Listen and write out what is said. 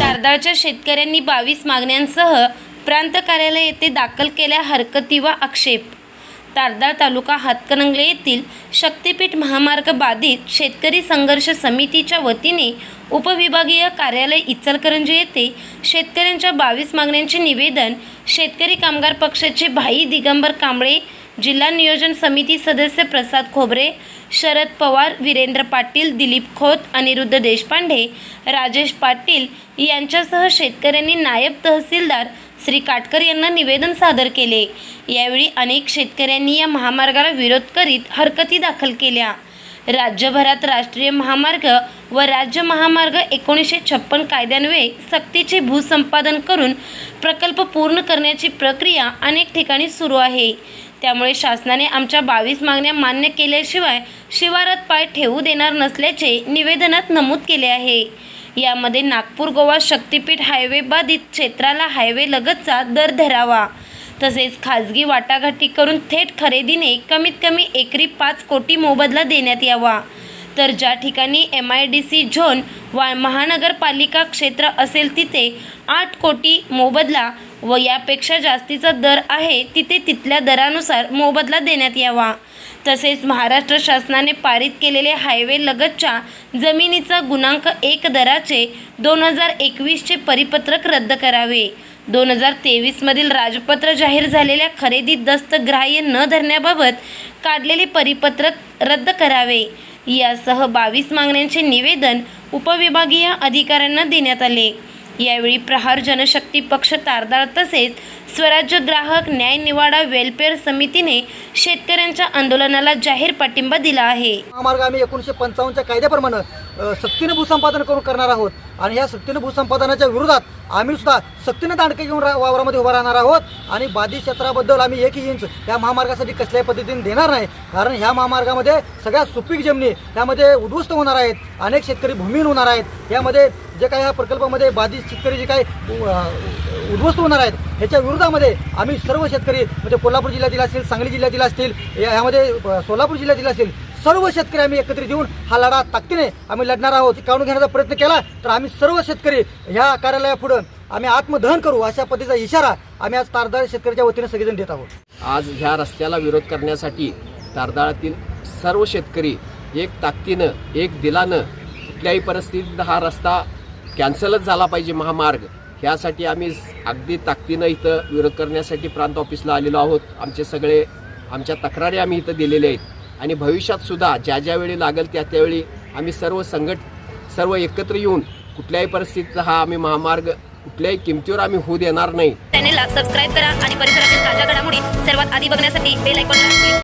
तारदाळच्या शेतकऱ्यांनी बावीस मागण्यांसह प्रांत कार्यालय येथे दाखल केल्या हरकती व आक्षेप. तारदाळ तालुका हातकणंगले येथील शक्तीपीठ महामार्ग बाधित शेतकरी संघर्ष समितीच्या वतीने उपविभागीय कार्यालय इचलकरंजी येथे शेतकऱ्यांच्या बावीस मागण्यांचे निवेदन शेतकरी कामगार पक्षाचे भाई दिगंबर कांबळे जिल्हा नियोजन समिती सदस्य प्रसाद खोबरे शरद पवार वीरेंद्र पाटील दिलीप खोत अनिरुद्ध देशपांडे राजेश पाटील यांच्यासह शेतकऱ्यांनी नायब तहसीलदार श्री काटकर यांना निवेदन सादर केले. यावेळी अनेक शेतकऱ्यांनी या महामार्गाला विरोध करीत हरकती दाखल केल्या. राज्यभरात राष्ट्रीय महामार्ग व राज्य महामार्ग एकोणीसशे छप्पन कायद्यान्वये सक्तीचे भूसंपादन करून प्रकल्प पूर्ण करण्याची प्रक्रिया अनेक ठिकाणी सुरू आहे. त्यामुळे शासनाने आमच्या बावीस मागण्या मान्य केल्याशिवाय शिवारात पाय ठेवू देणार नसल्याचे निवेदनात नमूद केले आहे. यामध्ये नागपूर गोवा शक्तीपीठ हायवे बाधित क्षेत्राला हायवे लगतचा दर धरावा. तसेच खाजगी वाटाघाटी करून थेट खरेदीने कमीत कमी एकरी पाच कोटी मोबदला देण्यात यावा. तर ज्या ठिकाणी M I D C zone वा महानगरपालिका क्षेत्र असेल तिथे आठ कोटी मोबदला व यापेक्षा जास्तीचा दर आहे तिथे तिथल्या दरानुसार मोबदला देण्यात यावा. तसेच महाराष्ट्र शासनाने पारित केलेले हायवे लगतच्या जमिनीचा गुणांक एक दराचे दोन हजार एकवीसचे परिपत्रक रद्द करावे. दोन हजार तेवीसमधील राजपत्र जाहीर झालेल्या खरेदी दस्त ग्राह्य न धरण्याबाबत काढलेले परिपत्रक रद्द करावे. यासह बावीस मागण्यांचे निवेदन उपविभागीय अधिकाऱ्यांना देण्यात आले. यावेळी प्रहार जनशक्ती पक्ष तारदाळ तसेच स्वराज्य ग्राहक न्याय निवाडा वेलफेअर समितीने शेतकऱ्यांच्या आंदोलनाला जाहीर पाठिंबा दिला आहे. महामार्ग आम्ही एकोणीसशे पंचावन्नच्या कायद्याप्रमाणे सक्तीनं भूसंपादन करून करणार आहोत. आणि या सक्तीनं भूसंपादनाच्या विरोधात आम्ही सुद्धा सक्तीनं दांडके घेऊन रा वावरामध्ये उभा राहणार आहोत. आणि बाधित क्षेत्राबद्दल आम्ही एकही इंच या महामार्गासाठी कसल्याही पद्धतीने देणार नाही. कारण ह्या महामार्गामध्ये सगळ्या सुपीक जमिनी त्यामध्ये उद्ध्वस्त होणार आहेत. अनेक शेतकरी भूमीहीन होणार आहेत. यामध्ये जे काही ह्या प्रकल्पामध्ये बाधित शेतकरी जे काही उद्ध्वस्त होणार आहेत ह्याच्या विरोधामध्ये आम्ही सर्व शेतकरी म्हणजे कोल्हापूर जिल्ह्यातील असतील सांगली जिल्ह्यातील असतील या- यामध्ये सोलापूर जिल्ह्यातील असतील सर्व शेतकरी आम्ही एकत्रित येऊन हा लढा ताकदीने आम्ही लढणार आहोत. काढून घेण्याचा प्रयत्न केला तर आम्ही सर्व शेतकरी ह्या कार्यालयापुढं आम्ही आत्मदहन करू अशा पद्धतीचा इशारा आम्ही आज तारदार शेतकऱ्याच्या वतीने सगळेजण देत आहोत. आज ह्या रस्त्याला विरोध करण्यासाठी तारदाळातील सर्व शेतकरी एक ताकदीनं एक दिलानं कुठल्याही परिस्थितीत हा रस्ता कॅन्सलच झाला पाहिजे महामार्ग. ह्यासाठी आम्ही अगदी ताकदीनं इथं विरोध करण्यासाठी प्रांत ऑफिसला आलेलो आहोत. आमचे सगळे आमच्या तक्रारी आम्ही इथं दिलेल्या आहेत. आणि भविष्यात सुद्धा ज्या ज्या वेळी लागेल त्या त्यावेळी आम्ही सर्व संघट सर्व एकत्र येऊन कुठल्याही परिस्थितीत हा आम्ही महामार्ग कुठल्याही किमतीवर आम्ही होऊ देणार नाही. चॅनेलला सबस्क्राईब करा आणि परिसरातील ताज्या घडामोडी सर्वात आधी बघण्यासाठी बेल आयकॉनला